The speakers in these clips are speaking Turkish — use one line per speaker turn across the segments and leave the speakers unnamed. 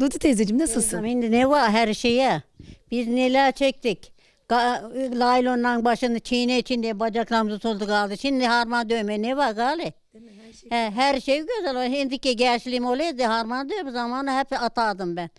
Dudu teyzeciğim nasılsın?
Şimdi ne var her şeye? Biz neler çektik? Ga- laylonla başını çiğne çiğne bacaklarımızı soldu kaldı. Şimdi harman dövme ne var gali? He, her şey güzel. Şimdiki gençliğim olaydı harman dövme zamanı hep atardım ben.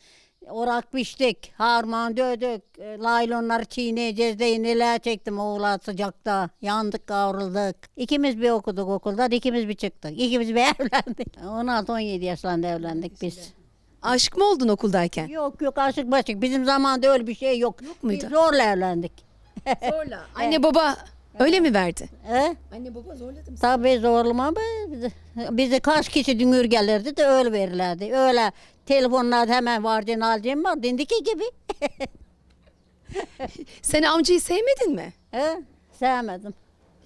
Orak biçtik, harman dövdük, e, laylonları çiğneyeceğiz diye neler çektim oğlan sıcakta. Yandık kavrulduk. İkimiz bir okuduk okuldan, ikimiz bir çıktık. İkimiz bir evlendik. 16-17 yaşlarında evlendik biz.
Aşık mı oldun okuldayken?
Yok yok aşık başık. Bizim zamanda öyle bir şey yok. Yok
muydu?
Biz zorla evlendik.
Zorla. Anne baba öyle mi verdi?
He?
Anne baba zorladı mı?
Tabii zorlama be. Bizi, kaç kişi dünür gelirdi de öyle verirlerdi. Öyle telefonlarda hemen varcın alacağım var. Dindiki gibi.
Sen amcayı sevmedin mi?
He? Sevmedim.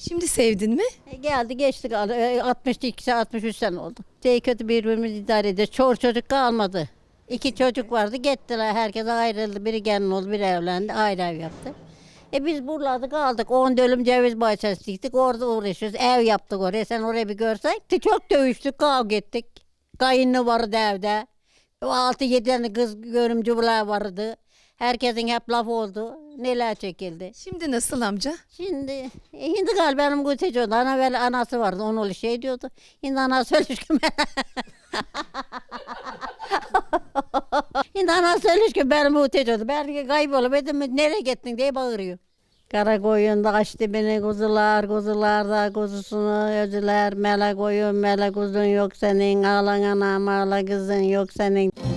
Şimdi sevdin mi?
E, geldi geçti kaldı. E, 62 63 sene oldu. Şey kötü birbirimizi idare ediyoruz. Çor çocuk kalmadı. İki çocuk vardı gittiler. Herkes ayrıldı. Biri gelin oldu, biri evlendi. Ayrı ev yaptı. E biz buralarda kaldık. 10 dönüm ceviz bahçesi diktik. Orada uğraşıyoruz. Ev yaptık oraya. Sen oraya bir görsen. Çok dövüştük, kavga ettik. Kayınlı vardı evde. O 6-7 tane kız görümcüler vardı. Herkesin hep laf oldu. Neler çekildi.
Şimdi nasıl amca?
Şimdi e, şimdi galiba benim oldu. Ana böyle anası vardı. Onu öyle şey diyordu. Şimdi anası ölmüş ki Şimdi anası ölmüş ki benim oldu. Belki kaybolup dedim nereye gittin diye bağırıyor. Kara koyun da açtı beni kuzular, kuzular da kuzusunu özüler. Mele koyun, mele kuzun yok senin. Ağlan anam, ağla kızın yok senin.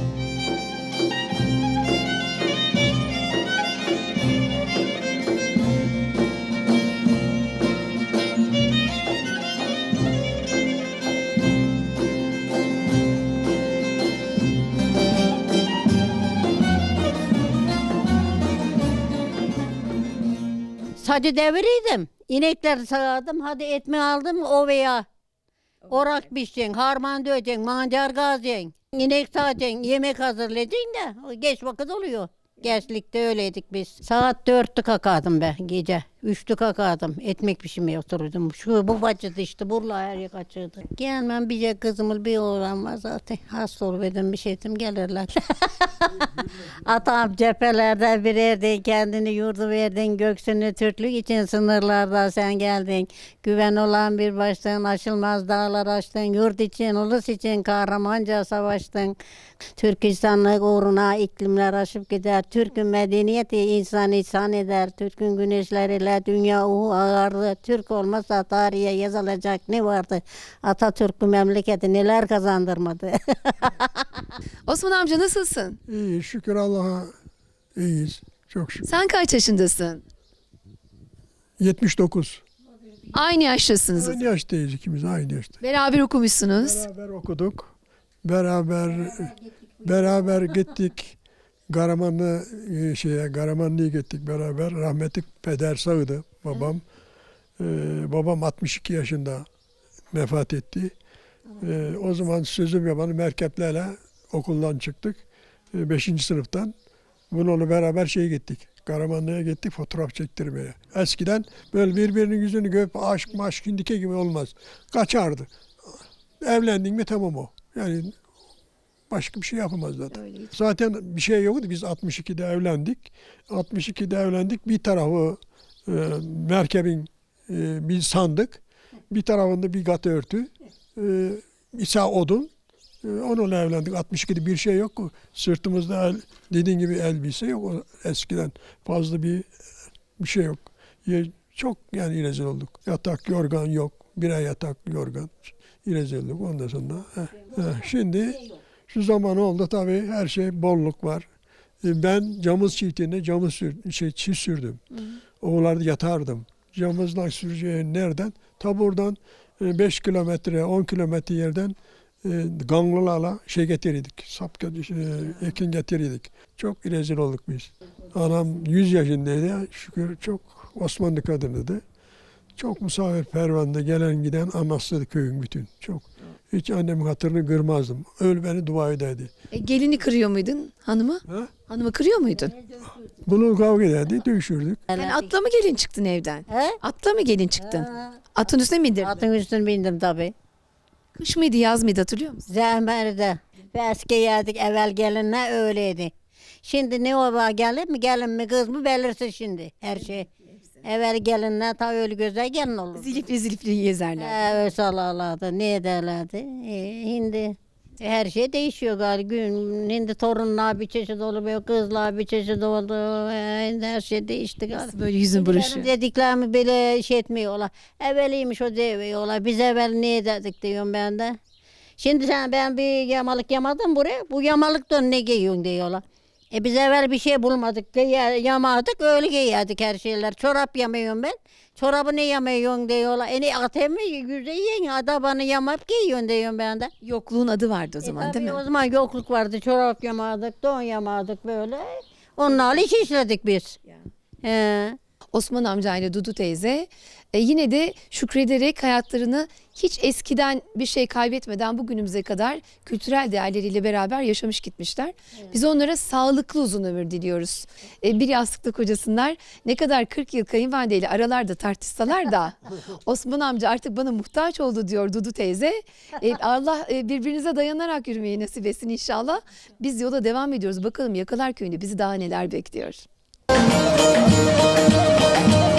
Sacı deviriydim. İnekleri sağadım. Hadi etme aldım ovaya. Orak biçeceksin, harman döveceksin, mancar gazeceksin. İnek sağacaksın, yemek hazırlayacaksın da geç vakit oluyor. Gençlikte öyleydik biz. Saat dörtte kalkardım ben gece. Üçte kalkardım. Ekmek pişirmeye otururdum. Şu bu bacıdı işte. Burla her yer kaçırdı. Gelmem bir şey kızımın bir oğlan var zaten. Hasta oluverdim bir şeydim gelirler. Atam cephelerde bir yerdin kendini yurdu verdin göksünü Türklük için sınırlarda sen geldin. Güven olan bir baştan aşılmaz dağlar açtın. Yurt için ulus için kahramanca savaştın. Türk insanlık uğruna iklimler aşıp gider. Türk'ün medeniyeti insan insan eder. Türk'ün dünya uhu ağardı. Türk olmazsa tarihe yazılacak ne vardı? Atatürk bu memleketi neler kazandırmadı.
Osman amca nasılsın?
İyi şükür Allah'a iyiyiz. Çok şükür.
Sen kaç yaşındasın?
79.
Aynı yaştasınız.
Aynı yaştayız ikimiz aynı yaşta.
Beraber okumuşsunuz.
Beraber okuduk. Beraber beraber gittik. Garamanlı e, şeye Garamanlı'ya gittik beraber. Rahmetli peder sağdı babam. Ee, babam 62 yaşında vefat etti. Ee, o zaman sözüm yapanı merkeplerle okuldan çıktık. 5. sınıftan. Bununla beraber şeye gittik. Karamanlı'ya gittik fotoğraf çektirmeye. Eskiden böyle birbirinin yüzünü görüp aşk maşk hindike gibi olmaz. Kaçardı. Evlendin mi tamam o. Yani başka bir şey yapamaz zaten. Zaten bir şey yoktu. Biz 62'de evlendik. 62'de evlendik. Bir tarafı e, merkebin e, bir sandık. Bir tarafında bir gat örtü. E, İsa odun. E, onunla evlendik. 62'de bir şey yok. Sırtımızda el, dediğin gibi elbise yok. O eskiden fazla bir bir şey yok. Ye- Çok yani rezil olduk. Yatak, yorgan yok. Birer yatak, yorgan. rezil olduk. Ondan sonra heh, heh. şimdi şu zaman oldu tabii her şey bolluk var. E, Ben camız çiftliğinde camız sür, şey, çift sürdüm. Oğullarda yatardım. Camızla süreceğin nereden? Ta buradan 5 kilometre, 10 kilometre yerden e, ganlılarla şey getirirdik. Sap e, ekin getirirdik. Çok rezil olduk biz. Anam 100 yaşındaydı. Şükür çok Osmanlı kadınıydı. Çok misafirperverdi. Gelen giden anasıydı köyün bütün. Çok. Hiç annemin hatırını kırmazdım. Öl beni dua ederdi.
E, gelini kırıyor muydun hanımı?
Ha?
Hanımı kırıyor muydun?
Bunu kavga ederdi, dövüşürdük.
Sen atla mı gelin çıktın evden?
He?
Atla mı gelin çıktın?
Ha,
Atın üstüne mi indirdin?
Atın üstüne bindim tabii.
Kış mıydı yaz mıydı hatırlıyor musun?
Zember'de. Ve eski yerdik evvel gelinler öyleydi. Şimdi ne o var gelin mi gelin mi kız mı belirsin şimdi her şey. Evvel gelinler ta öyle güzel gelin olur.
Zilifli zilifli gezerler.
Evet salarlardı ne ederlerdi. E, şimdi her şey değişiyor galiba. Gün, şimdi torunlar bir çeşit oluyor, kızlar bir çeşit oldu. E, şimdi her şey değişti galiba.
Böyle yüzün
Benim
buruşuyor.
dediklerimi bile şey etmiyorlar. Evveliymiş o diyorlar. Biz evvel ne dedik diyorum ben de. Şimdi sen ben bir yamalık yamadım buraya. Bu yamalıktan ne giyiyorsun diyorlar. E biz evvel bir şey bulmadık. Yamadık öyle giyerdik her şeyler. Çorap yamıyorum ben. Çorabı ne yamıyorsun diyorlar. E ne atemi yüzde yiyin. Adabanı yamayıp giyiyorsun diyorum ben de.
Yokluğun adı vardı o
E
zaman
tabii
değil mi?
O zaman yokluk vardı. Çorap yamadık, don yamadık böyle. Onlarla iş işledik biz. He.
Osman amcayla Dudu teyze e, yine de şükrederek hayatlarını hiç eskiden bir şey kaybetmeden bugünümüze kadar kültürel değerleriyle beraber yaşamış gitmişler. Biz onlara sağlıklı uzun ömür diliyoruz. E, bir yastıkta kocasınlar ne kadar 40 yıl kayınvalideyle aralarda tartışsalar da Osman amca artık bana muhtaç oldu diyor Dudu teyze. E, Allah e, birbirinize dayanarak yürümeyi nasip etsin inşallah. Biz yola devam ediyoruz. Bakalım Yakalar Köyü'nde bizi daha neler bekliyor.
Tahtalıkta